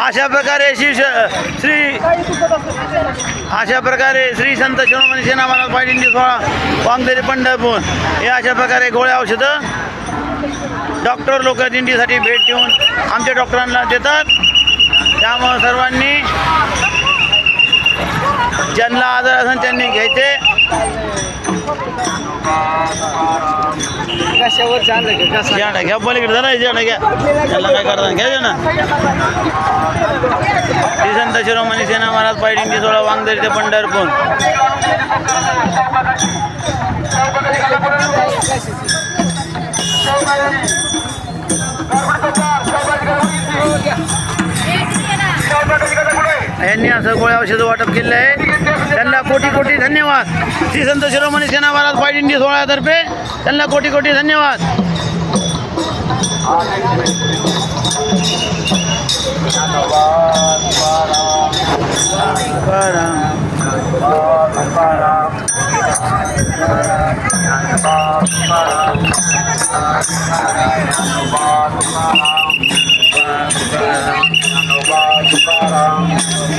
अशा प्रकारे श्री श्री अशा प्रकारे श्री संत शिवमणी सेना महाराज सोळा वामदेरी पंढरपूर. हे अशा प्रकारे गोळ्या औषधं डॉक्टर लोक दिंडीसाठी भेट देऊन आमच्या डॉक्टरांना देतात. त्यामुळं सर्वांनी ज्यांना आजार असेल त्यांनी घ्यायचे. कशावर का कसा? घ्या घ्या पलीकडे जरा घ्या घ्या. त्याला काय करता? घ्यायचं ना श्री संत शिरोमणी सेना महाराज पायडिंडी सोळा वांगदरी ते पंढरपूर. यांनी असं गोळ्या औषधं वाटप केलं आहे. त्यांना कोटी कोटी धन्यवाद. श्री संत शिरोमणी सेना महाराज पायडिंडी सोहळ्यातर्फे त्यांना कोटी कोटी धन्यवाद.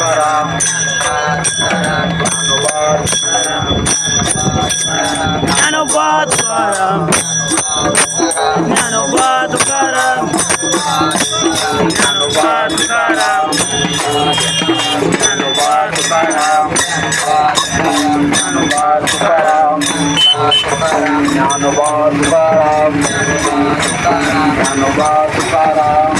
बरं. ज्ञानोबा तुकाराम ज्ञानोबा तुकाराम ज्ञानोबा तुकाराम ज्ञानोबा तुकाराम ज्ञानोबा तुकाराम ज्ञानोबा तुकाराम